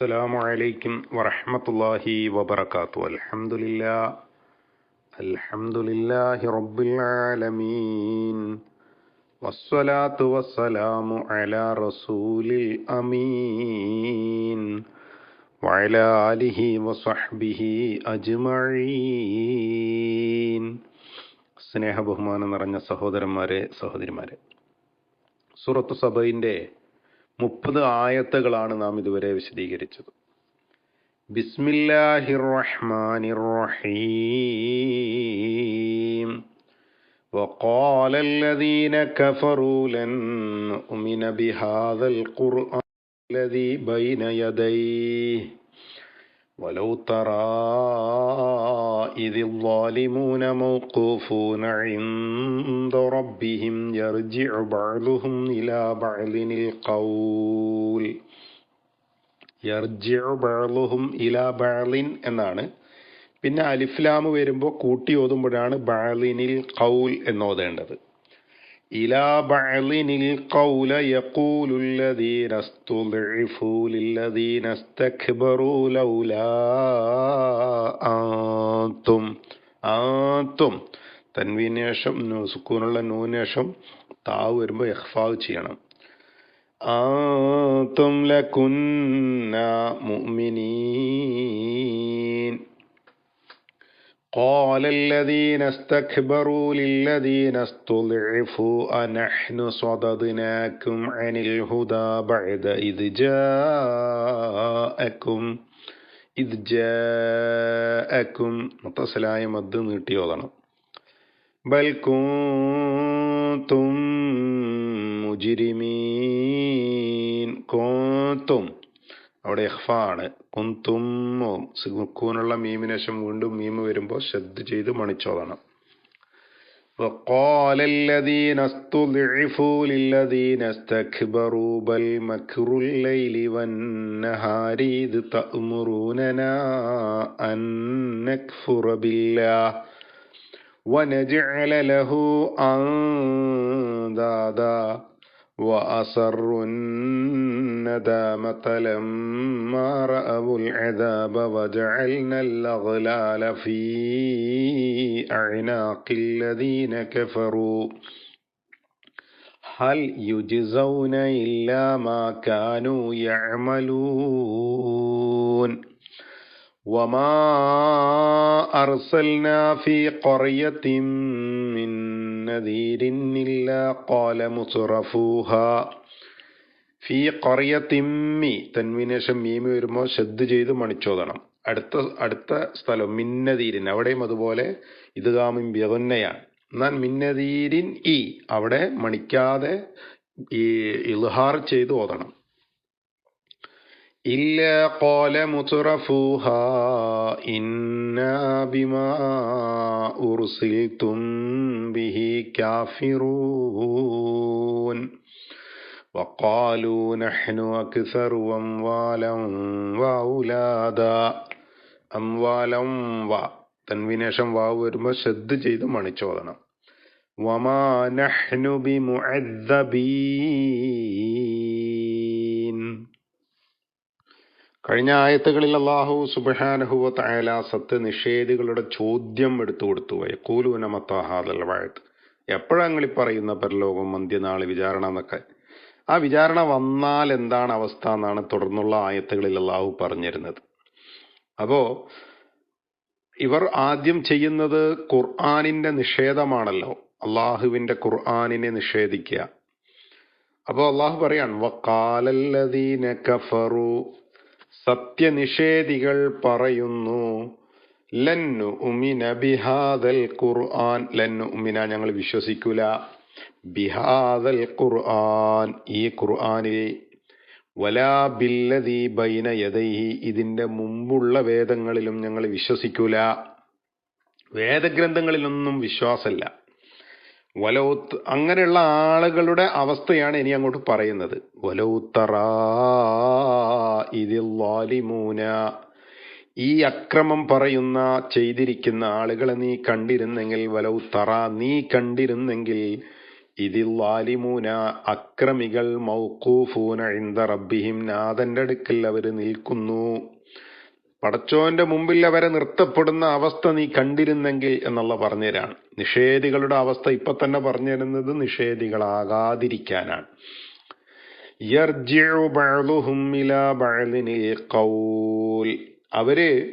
السلام عليكم ورحمة الله وبركاته الحمد لله الحمد لله رب العالمين والصلاة والسلام على رسول الأمين وعلى آله وصحبه أجمعين സ്നേഹ ബഹുമാനം നിറഞ്ഞ സഹോദരന്മാരെ സഹോദരിമാരെ സൂറത്ത് സബയിൻ്റെ മുപ്പത് ആയത്തുകളാണ് നാം ഇതുവരെ വിശദീകരിച്ചത് ബിസ്മില്ലാഹിർ റഹ്മാനിർ റഹീം وقال الذين كفروا لن نؤمن بهذا القرآن الذي بين يديه ولو ترى إذ الظالمون موقوفون عند ربهم يرجع بعضهم إلى بعض القول يرجع بعضهم إلى بعض എന്നാണ് പിന്നെ അലിഫ്ലാം വരുമ്പോൾ കൂട്ടി ഓതുമ്പോഴാണ് ബാലിനിൽ കൗൽ എന്നോതേണ്ടത് إلى بعض القول يقول الذين استضعفوا للذين استكبروا لولا أنتم أنتم തൻവീന് ശേഷം സുക്കൂനുള്ള നൂന് ശേഷം താവ് വരുമ്പോൾ ഇഖ്ഫാവ് ചെയ്യണം ആത്തും ലകുന്ന മുഅ്മിനീൻ قال الذين استكبروا للذين استضعفوا أنحن صددناكم عن الهدى بعد إذ جاءكم إذ جاءكم മുത്തസലായ മദ് നീട്ടി ഓതണം ബൽ കുന്തും മുജിരിമീൻ കുന്തും അവിടെ ഇഖ്ഫ ആണ് കുന്തും സുക്കൂനുള്ള മീമിന് ശേഷം വീണ്ടും മീമ് വരുമ്പോൾ ശ്രദ്ധ ചെയ്ത് മണിച്ചോതണം وقال الذين استضعفوا للذين استكبروا بل مكر الليل والنهار إذ تأمروننا أن نكفر بالله ونجعل له أندادا وأصروا الندامة لما رأوا العذاب وجعلنا الأغلال في أعناق الذين كفروا. هل يجزون إلا ما كانوا يعملون؟ وما أرسلنا في قرية نذير إلا قال مترفوها ഫി കൊറിയത്തിമ്മി തന്വിനേഷം മീമി വരുമ്പോൾ ശ്രദ്ധ ചെയ്ത് മണിച്ചോദണം അടുത്ത അടുത്ത സ്ഥലം മിന്നതീരിൻ അവിടെയും അതുപോലെ ഇതുകാമിൻ ബിയതൊന്നയാണ് എന്നാൽ മിന്നതീരിൻ ഇ അവിടെ മണിക്കാതെ ഈ ഇൽഹാർ ചെയ്ത് ഓതണം إلا قال مترفوها إنا بما أرسلتم به كافرون وقالوا نحن أكثر أموالا وأولادا أموالا و തൻവിനേഷം വാവ് വരുമ്പോൾ ശ്രദ്ധ ചെയ്ത് മണിച്ചോദണം വമാ നഹ്നു ബി മുഅദ്ദബീ കഴിഞ്ഞ ആയത്തുകളിൽ അള്ളാഹു സുബഹാനഹുവ തായാല സത്യനിഷേധികളുടെ ചോദ്യം എടുത്തു കൊടുത്തു. യക്കൂലൂനമത്താഹാദൽ വാഴത്ത് എപ്പോഴാങ്ങൾ ഈ പറയുന്ന പരലോകം മന്ത്യനാളി വിചാരണ എന്നൊക്കെ? ആ വിചാരണ വന്നാൽ എന്താണ് അവസ്ഥ എന്നാണ് തുടർന്നുള്ള ആയത്തുകളിൽ അള്ളാഹു പറഞ്ഞിരുന്നത്. അപ്പോ ഇവർ ആദ്യം ചെയ്യുന്നത് ഖുർആാനിന്റെ നിഷേധമാണല്ലോ. അള്ളാഹുവിന്റെ ഖുർആാനിനെ നിഷേധിക്കുക. അപ്പോൾ അള്ളാഹു പറയാൻ വക്കാലല്ലദീന കഫറു സത്യനിഷേധികൾ പറയുന്നു ലന്നു ഉമിന ബിഹാദൽ ഖുർആൻ. ലന്നു ഉമിന ഞങ്ങൾ വിശ്വസിക്കൂല. ബിഹാദൽ ഖുർആൻ ഈ ഖുർആനിൽ വലാ ബില്ലതി ബൈന യദൈഹി ഇതിന്റെ മുമ്പുള്ള വേദങ്ങളിലും ഞങ്ങൾ വിശ്വസിക്കൂല. വേദഗ്രന്ഥങ്ങളിലൊന്നും വിശ്വാസമില്ല വലൗത്ത് അങ്ങനെയുള്ള ആളുകളുടെ അവസ്ഥയാണ് ഇനി അങ്ങോട്ട് പറയുന്നത്. വലൗത്തറാ ഇതിൽ വാലിമൂന ഈ അക്രമം പറയുന്ന ചെയ്തിരിക്കുന്ന ആളുകളെ നീ കണ്ടിരുന്നെങ്കിൽ വലൗ നീ കണ്ടിരുന്നെങ്കിൽ ഇതിൽ അക്രമികൾ മൗക്കൂഫൂന ഇന്ദ റബ്ബിഹിം നാഥന്റെ അടുക്കൽ അവർ നിൽക്കുന്നു. പടച്ചോന്റെ മുമ്പിൽ അവരെ നിർത്തപ്പെടുന്ന അവസ്ഥ നീ കണ്ടിരുന്നെങ്കിൽ എന്നുള്ള പറഞ്ഞുതരാണ്. നിഷേധികളുടെ അവസ്ഥ ഇപ്പൊ തന്നെ പറഞ്ഞു തരുന്നത് നിഷേധികളാകാതിരിക്കാനാണ് അവർ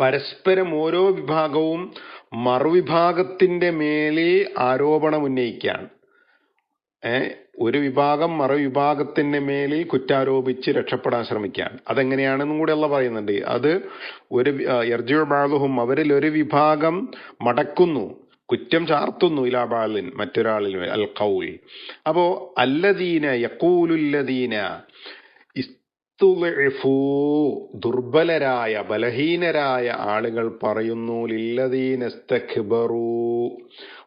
പരസ്പരം ഓരോ വിഭാഗവും മറുവിഭാഗത്തിന്റെ മേലെ ആരോപണം ഉന്നയിക്കുകയാണ്. ഏ? ഒരു വിഭാഗം മറുവിഭാഗത്തിന്റെ മേലിൽ കുറ്റാരോപിച്ച് രക്ഷപ്പെടാൻ ശ്രമിക്കുകയാണ് അതെങ്ങനെയാണെന്നും കൂടെ അല്ല പറയുന്നുണ്ട്. അത് ഒരു എർജിയോ ബാലുഹും അവരിൽ ഒരു വിഭാഗം മടക്കുന്നു കുറ്റം ചാർത്തുന്നു ഇലാബാലിൻ മറ്റൊരാളിൽ അൽ കൗൽ അപ്പോ അല്ലദീന യക്കൂലുല്ലദീന ദുർബലരായ ബലഹീനരായ ആളുകൾ പറയുന്നു ലില്ലദീനസ്തഖ്ബറൂ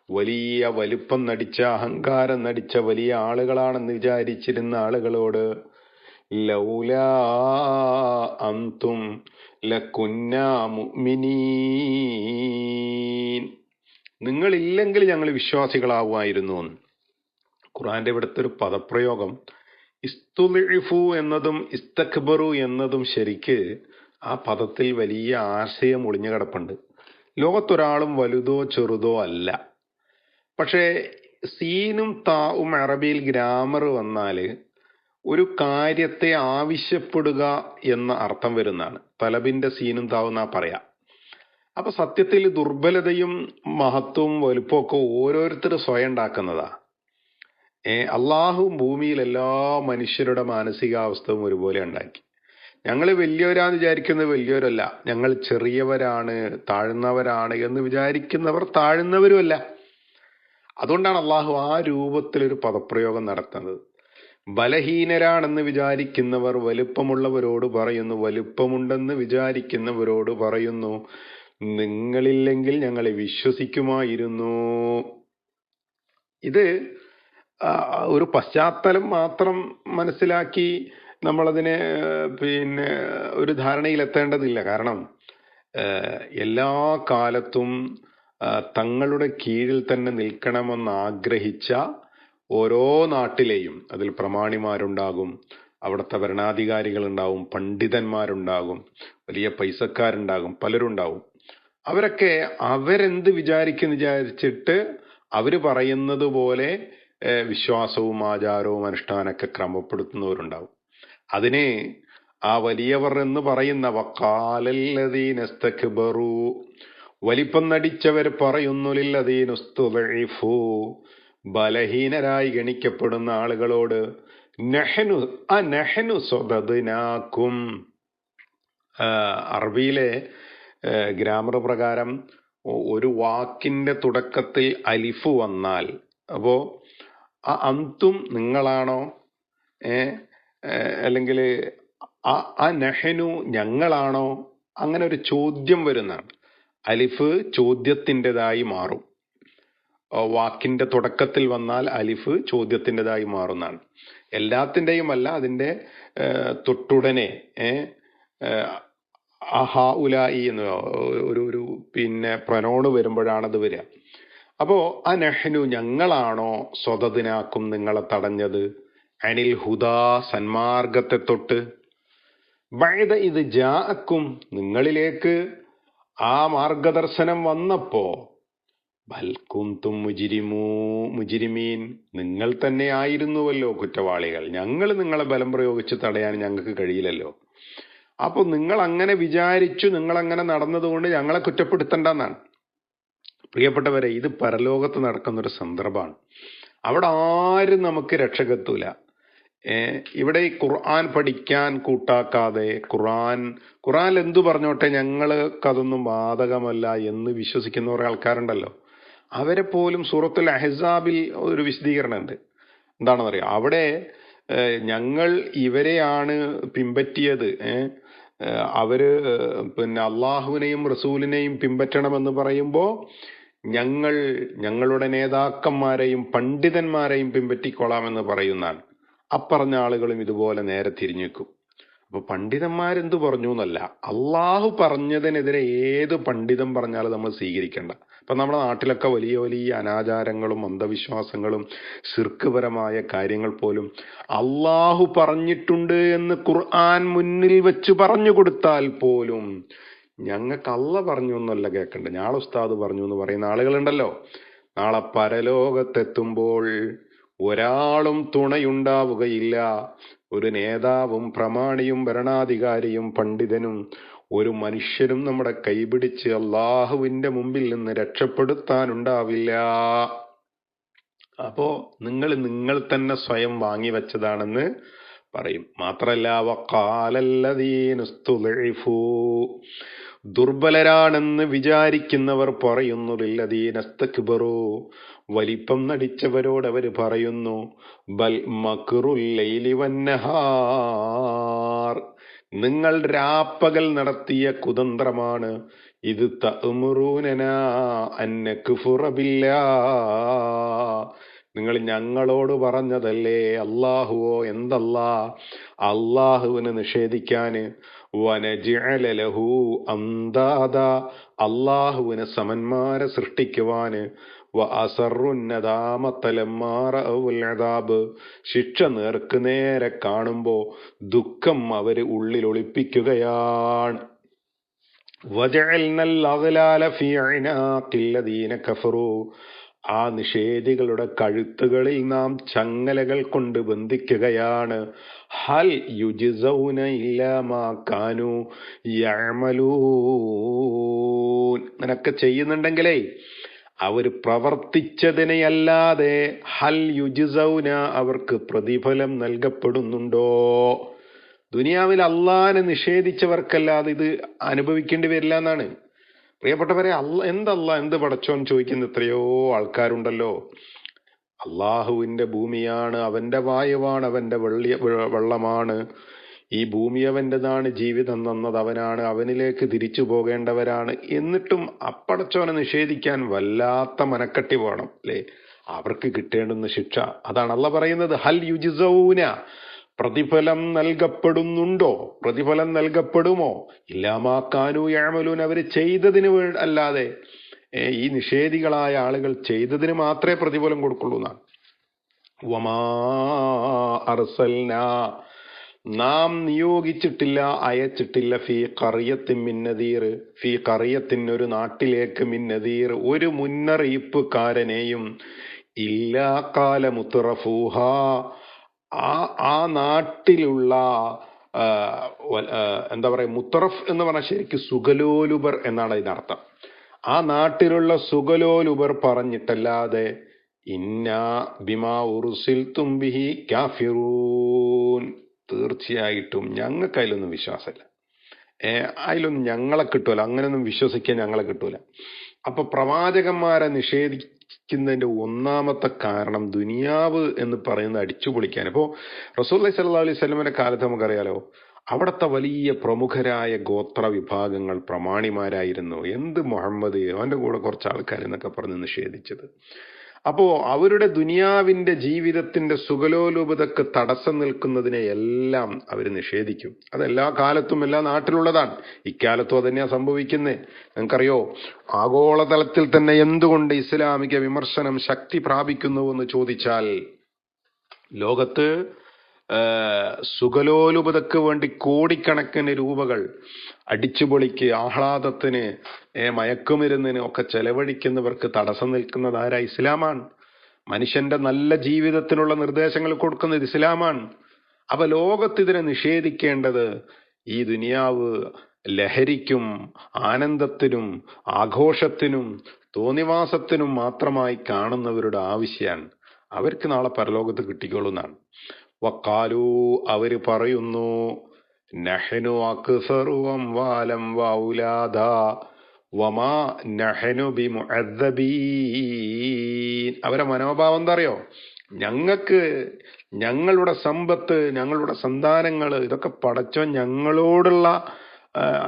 വലിയ വലുപ്പം നടിച്ച അഹങ്കാരം നടിച്ച വലിയ ആളുകളാണെന്ന് വിചാരിച്ചിരുന്ന ആളുകളോട് ലൗലാ അന്തും ലകുന്നാ മുഅ്മിനീൻ. നിങ്ങളില്ലെങ്കിൽ ഞങ്ങൾ വിശ്വാസികളാവുമായിരുന്നു ഖുറാന്റെ ഇവിടുത്തെ ഒരു പദപ്രയോഗം ഇസ്തുലിഫു എന്നതും ഇസ്തഖ്ബറു എന്നതും ശരിക്ക് ആ പദത്തിൽ വലിയ ആശയം ഒളിഞ്ഞു കിടപ്പുണ്ട് ലോകത്തൊരാളും വലുതോ ചെറുതോ അല്ല. പക്ഷേ സീനും താവും അറബിയിൽ ഗ്രാമർ വന്നാൽ ഒരു കാര്യത്തെ ആവശ്യപ്പെടുക എന്ന അർത്ഥം വരുന്നതാണ്. തലബിന്റെ സീനും താവും എന്നാ പറയാം. അപ്പൊ സത്യത്തിൽ ദുർബലതയും മഹത്വവും വലുപ്പമൊക്കെ ഓരോരുത്തർ സ്വയം ഉണ്ടാക്കുന്നതാ. ഏ അള്ളാഹു ഭൂമിയിൽ എല്ലാ മനുഷ്യരുടെ മാനസികാവസ്ഥയും ഒരുപോലെ ഉണ്ടാക്കി. ഞങ്ങൾ വലിയവരാന്ന് വിചാരിക്കുന്നത് വലിയവരല്ല. ഞങ്ങൾ ചെറിയവരാണ് താഴ്ന്നവരാണ് എന്ന് വിചാരിക്കുന്നവർ താഴ്ന്നവരുമല്ല. അതുകൊണ്ടാണ് അള്ളാഹു ആ രൂപത്തിൽ ഒരു പദപ്രയോഗം നടത്തുന്നത്. ബലഹീനരാണെന്ന് വിചാരിക്കുന്നവർ വലുപ്പമുള്ളവരോട് പറയുന്നു വലുപ്പമുണ്ടെന്ന് വിചാരിക്കുന്നവരോട് പറയുന്നു നിങ്ങളില്ലെങ്കിൽ ഞങ്ങളെ വിശ്വസിക്കുമായിരുന്നു. ഇത് ഒരു പശ്ചാത്തലം മാത്രം മനസ്സിലാക്കി നമ്മളതിനെ പിന്നെ ഒരു ധാരണയിൽ എത്തേണ്ടതില്ല കാരണം എല്ലാ കാലത്തും തങ്ങളുടെ കീഴിൽ തന്നെ നിൽക്കണമെന്ന് ആഗ്രഹിച്ച ഓരോ നാട്ടിലെയും അതിൽ പ്രമാണിമാരുണ്ടാകും. അവിടുത്തെ ഭരണാധികാരികളുണ്ടാവും പണ്ഡിതന്മാരുണ്ടാകും വലിയ പൈസക്കാരുണ്ടാകും പലരുണ്ടാവും അവരൊക്കെ അവരെന്ത് വിചാരിക്കും വിചാരിച്ചിട്ട് അവർ പറയുന്നത് പോലെ വിശ്വാസവും ആചാരവും അനുഷ്ഠാനമൊക്കെ ക്രമപ്പെടുത്തുന്നവരുണ്ടാവും അതിനെ ആ വലിയവർ എന്ന് പറയുന്ന വക്കാലല്ലതീനസ്തക്ബറു വലിപ്പം നടിച്ചവർ പറയുന്നുലില്ലതീനുസ്തുഫു ബലഹീനരായി ഗണിക്കപ്പെടുന്ന ആളുകളോട് നെഹനു അ നെഹനു സ്വതനാക്കും അറബിയിലെ ഗ്രാമർ പ്രകാരം ഒരു വാക്കിന്റെ തുടക്കത്തിൽ അലിഫ് വന്നാൽ അപ്പോൾ ആ അന്തും നിങ്ങളാണോ? അല്ലെങ്കിൽ ആ നെഹനു ഞങ്ങളാണോ? അങ്ങനെ ഒരു ചോദ്യം വരുന്നതാണ്. അലിഫ് ചോദ്യത്തിന്റെതായി മാറും. വാക്കിന്റെ തുടക്കത്തിൽ വന്നാൽ അലിഫ് ചോദ്യത്തിന്റെതായി മാറുന്നതാണ്. എല്ലാത്തിന്റെയും അല്ല അതിന്റെ തൊട്ടുടനെ അഹ ഉലായി എന്ന് ഒരു ഒരു പിന്നെ പ്രനോണ് വരുമ്പോഴാണ് അത് വരിക. അപ്പോ ആ നെഹ്നു ഞങ്ങളാണോ സ്വതതിനാക്കും നിങ്ങളെ തടഞ്ഞത്? അനിൽ ഹുദാ സന്മാർഗത്തെ തൊട്ട്. ബൈദ ഇത് ജാക്കും നിങ്ങളിലേക്ക് ആ മാർഗദർശനം വന്നപ്പോ ബൽക്കുന്തും മുജിരിമൂ മുജിരിമീൻ നിങ്ങൾ തന്നെ ആയിരുന്നുവല്ലോ കുറ്റവാളികൾ. ഞങ്ങൾ നിങ്ങളെ ബലം പ്രയോഗിച്ച് തടയാൻ ഞങ്ങൾക്ക് കഴിയില്ലല്ലോ. അപ്പോൾ നിങ്ങൾ അങ്ങനെ വിചാരിച്ചു നിങ്ങൾ അങ്ങനെ നടന്നതുകൊണ്ട് ഞങ്ങളെ കുറ്റപ്പെടുത്തണ്ടെന്നാണ്. പ്രിയപ്പെട്ടവരെ ഇത് പരലോകത്ത് നടക്കുന്ന ഒരു സന്ദർഭമാണ്. അവിടെ ആരും നമുക്ക് രക്ഷകത്തൂല ഇവിടെ ഈ ഖുർആൻ പഠിക്കാൻ കൂട്ടാക്കാതെ ഖുർആൻ ഖുർആൻ എന്തു പറഞ്ഞോട്ടെ ഞങ്ങൾക്കതൊന്നും ബാധകമല്ല എന്ന് വിശ്വസിക്കുന്ന കുറെ ആൾക്കാരുണ്ടല്ലോ. അവരെ പോലും സൂറത്തുൽ അഹസാബിൽ ഒരു വിശദീകരണം ഉണ്ട് എന്താണെന്നറിയാം? അവിടെ ഞങ്ങൾ ഇവരെയാണ് പിൻപറ്റിയത്. അവർ പിന്നെ അള്ളാഹുവിനെയും റസൂലിനെയും പിൻപറ്റണമെന്ന് പറയുമ്പോൾ ഞങ്ങൾ ഞങ്ങളുടെ നേതാക്കന്മാരെയും പണ്ഡിതന്മാരെയും പിൻപറ്റിക്കൊള്ളാമെന്ന് പറയുന്നതാണ്. അപ്പറഞ്ഞ ആളുകളും ഇതുപോലെ നേരെ തിരിഞ്ഞു അപ്പൊ പണ്ഡിതന്മാരെന്ത് പറഞ്ഞു എന്നല്ല അള്ളാഹു പറഞ്ഞതിനെതിരെ ഏത് പണ്ഡിതം പറഞ്ഞാലും നമ്മൾ സ്വീകരിക്കേണ്ട. ഇപ്പൊ നമ്മുടെ നാട്ടിലൊക്കെ വലിയ വലിയ അനാചാരങ്ങളും അന്ധവിശ്വാസങ്ങളും ശിർക്കുപരമായ കാര്യങ്ങൾ പോലും അള്ളാഹു പറഞ്ഞിട്ടുണ്ട് എന്ന് ഖുർആൻ മുന്നിൽ വെച്ച് പറഞ്ഞു കൊടുത്താൽ പോലും ഞങ്ങൾക്ക് അല്ല പറഞ്ഞു എന്നല്ല കേൾക്കണ്ട. ഞാൾ ഉസ്താദ് പറഞ്ഞു എന്ന് പറയുന്ന ആളുകളുണ്ടല്ലോ. നാളെ പരലോകത്തെത്തുമ്പോൾ ഒരാളും തുണയുണ്ടാവുകയില്ല. ഒരു നേതാവും പ്രമാണിയും ഭരണാധികാരിയും പണ്ഡിതനും ഒരു മനുഷ്യനും നമ്മുടെ കൈപിടിച്ച് അള്ളാഹുവിന്റെ മുമ്പിൽ നിന്ന് രക്ഷപ്പെടുത്താനുണ്ടാവില്ല. അപ്പോ നിങ്ങൾ നിങ്ങൾ തന്നെ സ്വയം വാങ്ങി വെച്ചതാണെന്ന് പറയും. മാത്രല്ല വക്കാലല്ലതീനുസ്തുലഇഫൂ ദുർബലരാണെന്ന് വിചാരിക്കുന്നവർ പറയുന്നു വലിപ്പം നടിച്ചവരോട് അവർ പറയുന്നു ബൽ മക്റുല്ലൈലി വന്നഹാർ നിങ്ങൾ രാപ്പകൽ നടത്തിയ കുതന്ത്രമാണ് ഇത് തഅ്മുറൂനന നിങ്ങൾ ഞങ്ങളോട് പറഞ്ഞതല്ലേ അള്ളാഹുവോ എന്തല്ലാ? അള്ളാഹുവിന് നിഷേധിക്കാന് വനജിഅല ലഹു അന്താദ അള്ളാഹുവിന് സമന്മാരെ സൃഷ്ടിക്കുവാന് വ ശിക്ഷ നേർക്ക് നേരെ കാണുമ്പോ ദുഃഖം അവർ ഉള്ളിൽ ഒളിപ്പിക്കുകയാണ്. ആ നിഷേധികളുടെ കഴുത്തുകളിൽ നാം ചങ്ങലകൾ കൊണ്ട് ബന്ധിക്കുകയാണ്. ഹൽ യുജിസൗന ഇല്ലാമാ കാനു യഅമലൂൻ. നിനക്ക് ചെയ്യുന്നുണ്ടെങ്കിലേ അവർ പ്രവർത്തിച്ചതിനെയല്ലാതെ ഹൽ യുജിസൗന അവർക്ക് പ്രതിഫലം നൽകപ്പെടുന്നുണ്ടോ? ദുനിയാവിൽ അള്ളാനെ നിഷേധിച്ചവർക്കല്ലാതെ ഇത് അനുഭവിക്കേണ്ടി വരില്ല എന്നാണ്. പ്രിയപ്പെട്ടവരെ അല്ല എന്തല്ല എന്ത് പടച്ചോൻ ചോദിക്കുന്ന എത്രയോ ആൾക്കാരുണ്ടല്ലോ. അള്ളാഹുവിന്റെ ഭൂമിയാണ് അവന്റെ വായുവാണ് അവന്റെ വെള്ളിയ വെള്ളമാണ്. ഈ ഭൂമി അവന്റെതാണ് ജീവിതം തന്നത്. അവനാണ് അവനിലേക്ക് തിരിച്ചു പോകേണ്ടവരാണ്. എന്നിട്ടും അപ്പടച്ചോനെ നിഷേധിക്കാൻ വല്ലാത്ത മനക്കെട്ടി വേണം അല്ലേ? അവർക്ക് കിട്ടേണ്ടുന്ന ശിക്ഷ. അതാണ് അല്ല പറയുന്നത്. ഹൽ യുജിസൗന പ്രതിഫലം നൽകപ്പെടുന്നുണ്ടോ? പ്രതിഫലം നൽകപ്പെടുമോ? ഇല്ലാമാക്കാനു യാമലൂൻ അവർ ചെയ്തതിന് വേ അല്ലാതെ ഈ നിഷേധികളായ ആളുകൾ ചെയ്തതിന് മാത്രമേ പ്രതിഫലം കൊടുക്കുള്ളൂ എന്നാണ്. വമാ അർസൽന. നാം നിയോഗിച്ചിട്ടില്ല അയച്ചിട്ടില്ല ഫീ കറിയത്തിൻ മിന്നതീർ ഫീ കറിയത്തിൻ ഒരു നാട്ടിലേക്ക് മിന്നതീർ ഒരു മുന്നറിയിപ്പുകാരനെയും ഇല്ലാ കാലമുത്തറഫൂഹ ആ ആ നാട്ടിലുള്ള എന്താ പറയുക മുത്തറഫ് എന്ന് പറഞ്ഞാൽ ശരിക്ക് സുഗലോലുബർ എന്നാണ് അതിനർത്ഥം. ആ നാട്ടിലുള്ള സുഗലോലുബർ പറഞ്ഞിട്ടല്ലാതെ ഇന്ന ബിമാ ഉറുസിൽ തുംബിഹി കാഫിറൂൻ തീർച്ചയായിട്ടും ഞങ്ങൾക്ക് അതിലൊന്നും വിശ്വാസമില്ല. അതിലൊന്നും ഞങ്ങളെ കിട്ടൂല. അങ്ങനെയൊന്നും വിശ്വസിക്കാൻ ഞങ്ങളെ കിട്ടൂല. അപ്പൊ പ്രവാചകന്മാരെ നിഷേധിക്കുന്നതിന്റെ ഒന്നാമത്തെ കാരണം ദുനിയാവ് എന്ന് പറയുന്ന അടിച്ചു പൊളിക്കാൻ ഇപ്പോ റസൂല്ലി സല്ലാ അലൈഹി സ്വലമിന്റെ കാലത്ത് നമുക്കറിയാലോ അവിടുത്തെ വലിയ പ്രമുഖരായ ഗോത്ര വിഭാഗങ്ങൾ പ്രമാണിമാരായിരുന്നു. എന്ത് മുഹമ്മദ് അവന്റെ കൂടെ കുറച്ച് ആൾക്കാർ എന്നൊക്കെ പറഞ്ഞ് നിഷേധിച്ചത്. അപ്പോ അവരുടെ ദുനിയാവിന്റെ ജീവിതത്തിന്റെ സുഖലോലുപതക്ക് തടസ്സം നിൽക്കുന്നതിനെ എല്ലാം അവർ നിഷേധിക്കും. അതെല്ലാ കാലത്തും എല്ലാ നാട്ടിലുള്ളതാണ്. ഇക്കാലത്തും അതന്നെയാ സംഭവിക്കുന്നത് നിങ്ങൾക്കറിയോ ആഗോളതലത്തിൽ തന്നെ എന്തുകൊണ്ട് ഇസ്ലാമിക വിമർശനം ശക്തി പ്രാപിക്കുന്നു എന്ന് ചോദിച്ചാൽ ലോകത്ത് ആ, സുഖലോലുപതക്ക് വേണ്ടി കോടിക്കണക്കിന് രൂപകൾ അടിച്ചുപൊളിക്ക് ആഹ്ലാദത്തിന് മയക്കുമരുന്നിന് ഒക്കെ ചെലവഴിക്കുന്നവർക്ക് തടസ്സം നിൽക്കുന്നത് ആരാ? ഇസ്ലാമാണ്. മനുഷ്യന്റെ നല്ല ജീവിതത്തിനുള്ള നിർദ്ദേശങ്ങൾ കൊടുക്കുന്നത് ഇസ്ലാമാണ്. അപ്പൊ ലോകത്തിതിനെ നിഷേധിക്കേണ്ടത് ഈ ദുനിയാവ് ലഹരിക്കും ആനന്ദത്തിനും ആഘോഷത്തിനും തോന്നിവാസത്തിനും മാത്രമായി കാണുന്നവരുടെ ആവശ്യമാണ് അവർക്ക് നാളെ പരലോകത്ത് കിട്ടിക്കോളുന്നാണ് വക്കാലു അവർ പറയുന്നു നഹനു അക്സറുവം വാലം വൗലാദ വമാ നഹനു ബിമുഅദ്ദബീൻ. അവരെ മനോഭാവം എന്താ അറിയോ ഞങ്ങൾക്ക് ഞങ്ങളുടെ സമ്പത്ത് ഞങ്ങളുടെ സന്താനങ്ങൾ ഇതൊക്കെ പടച്ചോ ഞങ്ങളോടുള്ള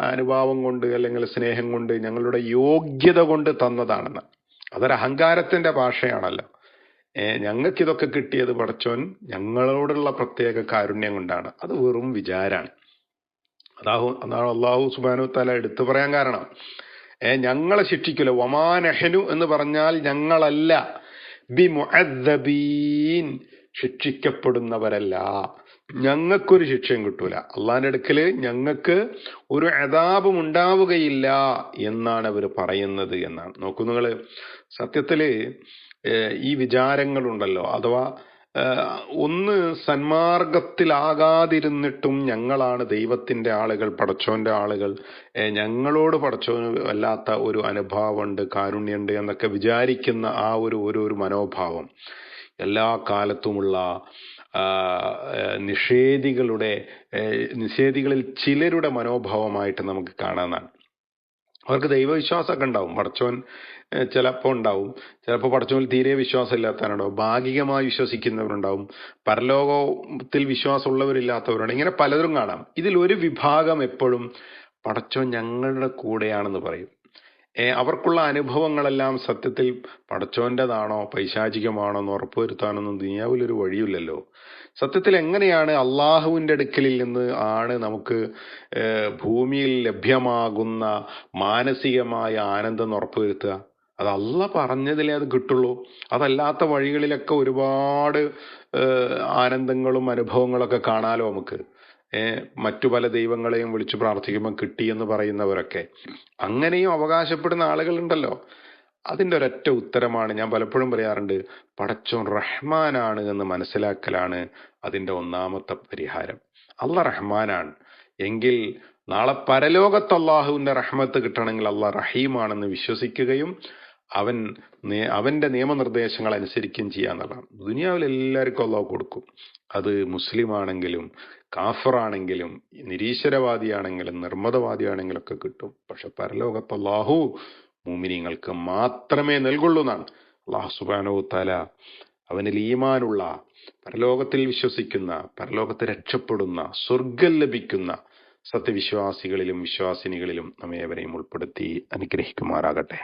അനുഭാവം കൊണ്ട് അല്ലെങ്കിൽ സ്നേഹം കൊണ്ട് ഞങ്ങളുടെ യോഗ്യത കൊണ്ട് തന്നതാണെന്ന്. അതൊരു അഹങ്കാരത്തിന്റെ ഭാഷയാണല്ലോ. ഏ ഞങ്ങൾക്ക് ഇതൊക്കെ കിട്ടിയത് പടച്ചോൻ ഞങ്ങളോടുള്ള പ്രത്യേക കാരുണ്യം കൊണ്ടാണ്. അത് വെറും വിചാരാണ്. അതാഹു അതാണ് അള്ളാഹു സുബാനു തല എടുത്തു പറയാൻ കാരണം. ഏ ഞങ്ങളെ ശിക്ഷിക്കില്ല. ഒമാനഹനു എന്ന് പറഞ്ഞാൽ ഞങ്ങളല്ല. ബി മുഅദ്ദബീൻ ശിക്ഷിക്കപ്പെടുന്നവരല്ല. ഞങ്ങൾക്കൊരു ശിക്ഷയും കിട്ടൂല. അള്ളാന്റെ അടുക്കൽ ഞങ്ങൾക്ക് ഒരു അതാപും ഉണ്ടാവുകയില്ല എന്നാണ് അവർ പറയുന്നത് എന്നാണ്. നോക്കൂ നിങ്ങൾ. സത്യത്തിൽ ഏഹ് ഈ വിചാരങ്ങളുണ്ടല്ലോ. അഥവാ ഒന്ന് സന്മാർഗത്തിലാകാതിരുന്നിട്ടും ഞങ്ങളാണ് ദൈവത്തിന്റെ ആളുകൾ പടച്ചോന്റെ ആളുകൾ. ഞങ്ങളോട് പടച്ചോന് അല്ലാത്ത ഒരു അനുഭാവമുണ്ട് കാരുണ്യമുണ്ട് എന്നൊക്കെ വിചാരിക്കുന്ന ആ ഒരു ഒരു ഒരു മനോഭാവം. എല്ലാ കാലത്തുമുള്ള നിഷേധികളുടെ നിഷേധികളിൽ ചിലരുടെ മനോഭാവമായിട്ട് നമുക്ക് കാണാനാണ്. അവർക്ക് ദൈവവിശ്വാസമൊക്കെ ഉണ്ടാവും. പടച്ചവൻ ചിലപ്പോൾ ഉണ്ടാവും. ചിലപ്പോൾ പടച്ചവനിൽ തീരെ വിശ്വാസം ഇല്ലാത്തവരുണ്ടാവും ഭാഗികമായി വിശ്വസിക്കുന്നവരുണ്ടാവും. പരലോകത്തിൽ വിശ്വാസമുള്ളവരില്ലാത്തവരുണ്ട്. ഇങ്ങനെ പലരും കാണാം. ഇതിൽ ഒരു വിഭാഗം എപ്പോഴും പടച്ചവൻ ഞങ്ങളുടെ കൂടെയാണെന്ന് പറയും. അവർക്കുള്ള അനുഭവങ്ങളെല്ലാം സത്യത്തിൽ പടച്ചവന്റെതാണോ? പൈശാചികമാണോ? എന്ന് ഉറപ്പുവരുത്താനൊന്നും ദുനിയാവിലൊരു വഴിയില്ലല്ലോ. സത്യത്തിൽ എങ്ങനെയാണ് അള്ളാഹുവിന്റെ അടുക്കലിൽ നിന്ന് ആണ് നമുക്ക് ഭൂമിയിൽ ലഭ്യമാകുന്ന മാനസികമായ ആനന്ദം ഉറപ്പുവരുത്തുക? അത് അല്ല പറഞ്ഞതിലേ അത് കിട്ടുള്ളൂ. അതല്ലാത്ത വഴികളിലൊക്കെ ഒരുപാട് ആനന്ദങ്ങളും അനുഭവങ്ങളൊക്കെ കാണാലോ നമുക്ക്. മറ്റു പല ദൈവങ്ങളെയും വിളിച്ചു പ്രാർത്ഥിക്കുമ്പോൾ കിട്ടിയെന്ന് പറയുന്നവരൊക്കെ. അങ്ങനെയും അവകാശപ്പെടുന്ന ആളുകളുണ്ടല്ലോ. അതിന്റെ ഒരൊറ്റ ഉത്തരമാണ് ഞാൻ പലപ്പോഴും പറയാറുണ്ട്. പടച്ചോൻ റഹ്മാനാണ് എന്ന് മനസ്സിലാക്കലാണ് അതിന്റെ ഒന്നാമത്തെ പരിഹാരം. അല്ല റഹ്മാനാണ്. എങ്കിൽ നാളെ പരലോകത്ത് അള്ളാഹുവിന്റെ റഹ്മത്ത് കിട്ടണമെങ്കിൽ അല്ല റഹീമാണെന്ന് വിശ്വസിക്കുകയും അവൻ അവന്റെ നിയമനിർദ്ദേശങ്ങൾ അനുസരിക്കുകയും ചെയ്യാന്നുള്ളതാണ് ദുനിയാവിൽ എല്ലാവർക്കും അള്ളാഹു കൊടുക്കും. അത് മുസ്ലിം ആണെങ്കിലും കാഫറാണെങ്കിലും നിരീശ്വരവാദിയാണെങ്കിലും നിർമ്മതവാദിയാണെങ്കിലും ഒക്കെ കിട്ടും. പക്ഷെ പരലോകത്ത് അള്ളാഹു മൂമിനിങ്ങൾക്ക് മാത്രമേ നൽകുള്ളൂ എന്നാണ്. അള്ളാഹു സുബാനോ തല അവനിൽ ഈമാനുള്ള പരലോകത്തിൽ വിശ്വസിക്കുന്ന പരലോകത്ത് രക്ഷപ്പെടുന്ന സ്വർഗം ലഭിക്കുന്ന സത്യവിശ്വാസികളിലും വിശ്വാസിനികളിലും നമ്മെ ഏവരെയും ഉൾപ്പെടുത്തി അനുഗ്രഹിക്കുമാറാകട്ടെ.